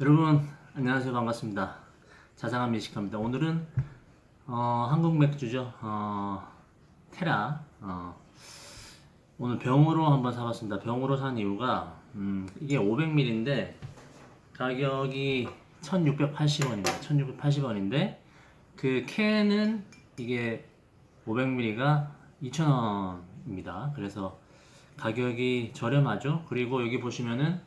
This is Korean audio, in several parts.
여러분 안녕하세요. 반갑습니다. 자상한 미식가입니다. 오늘은 어, 한국 맥주죠. 어, 테라. 어, 오늘 병으로 한번 사봤습니다. 병으로 산 이유가 음, 이게 500ml인데 가격이 1680원입니다. 1680원인데 그 캔은 이게 500ml가 2,000원입니다. 그래서 가격이 저렴하죠. 그리고 여기 보시면은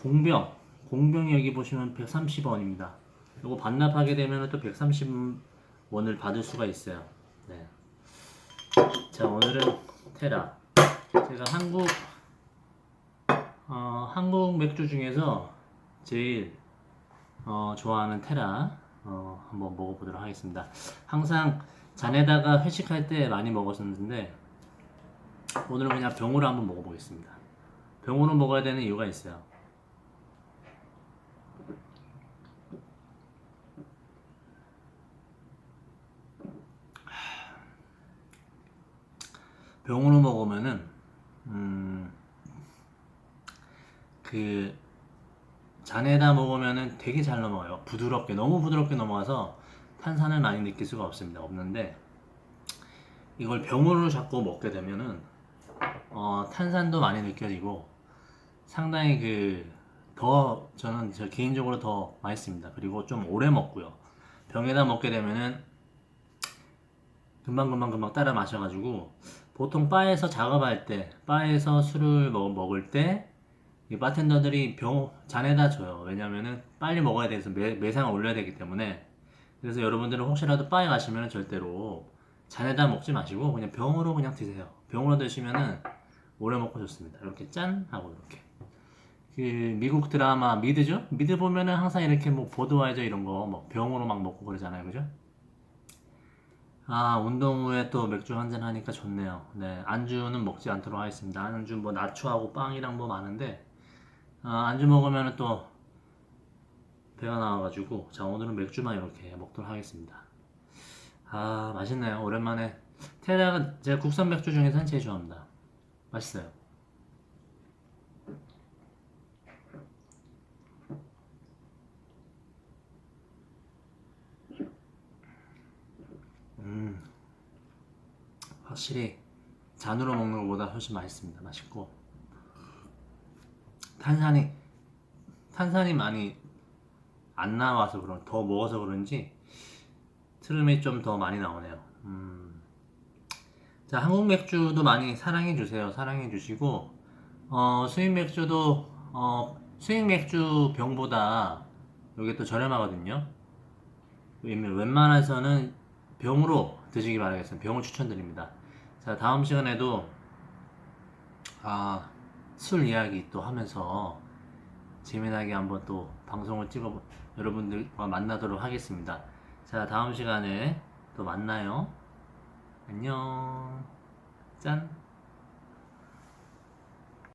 공병 공병이 여기 보시면 130원입니다. 이거 반납하게 되면 또 130원을 받을 수가 있어요. 네. 자 오늘은 테라. 제가 한국 어, 한국 맥주 중에서 제일 어, 좋아하는 테라 어, 한번 먹어보도록 하겠습니다. 항상 잔에다가 회식할 때 많이 먹었었는데 오늘은 그냥 병으로 한번 먹어보겠습니다. 병으로 먹어야 되는 이유가 있어요. 병으로 먹으면은 음, 그 잔에다 먹으면은 되게 잘 넘어가요. 부드럽게 너무 부드럽게 넘어가서 탄산을 많이 느낄 수가 없습니다. 없는데 이걸 병으로 자꾸 먹게 되면은 어, 탄산도 많이 느껴지고 상당히 그 더 저는 저 개인적으로 더 맛있습니다. 그리고 좀 오래 먹고요. 병에다 먹게 되면은 금방 금방 금방 따라 마셔가지고 보통 바에서 작업할 때 바에서 술을 먹, 먹을 때 이 바텐더들이 병 잔에다 줘요. 왜냐면은 빨리 먹어야 돼서 매, 매상을 올려야 되기 때문에 그래서 여러분들은 혹시라도 바에 가시면 절대로 잔에다 먹지 마시고 그냥 병으로 그냥 드세요. 병으로 드시면은 오래 먹고 좋습니다. 이렇게 짠 하고 이렇게 그 미국 드라마 미드죠? 미드 보면은 항상 이렇게 뭐 보드와이저 이런 거 뭐 병으로 막 먹고 그러잖아요, 그죠? 아, 운동 후에 또 맥주 한잔 하니까 좋네요. 네, 안주는 먹지 않도록 하겠습니다. 안주 뭐 나초하고 빵이랑 뭐 많은데, 아, 안주 먹으면 또 배가 나와가지고, 자, 오늘은 맥주만 이렇게 먹도록 하겠습니다. 아, 맛있네요. 오랜만에. 테라가 제가 국산 맥주 중에서 는 제일 좋아합니다. 맛있어요. 음. 확실히 잔으로 먹는 것보다 훨씬 맛있습니다. 맛있고 탄산이 탄산이 많이 안 나와서 그런 더 먹어서 그런지 트름이 좀 더 많이 나오네요. 음. 자 한국 맥주도 많이 사랑해 주세요. 사랑해 주시고 어, 수입 맥주도 어, 수입 맥주 병보다 이게 또 저렴하거든요. 웬만해서는 병으로 드시기 바라겠습니다. 병을 추천드립니다. 자, 다음 시간에도 아, 술 이야기 또 하면서 재미나게 한번 또 방송을 찍어 여러분들과 만나도록 하겠습니다. 자, 다음 시간에 또 만나요. 안녕. 짠.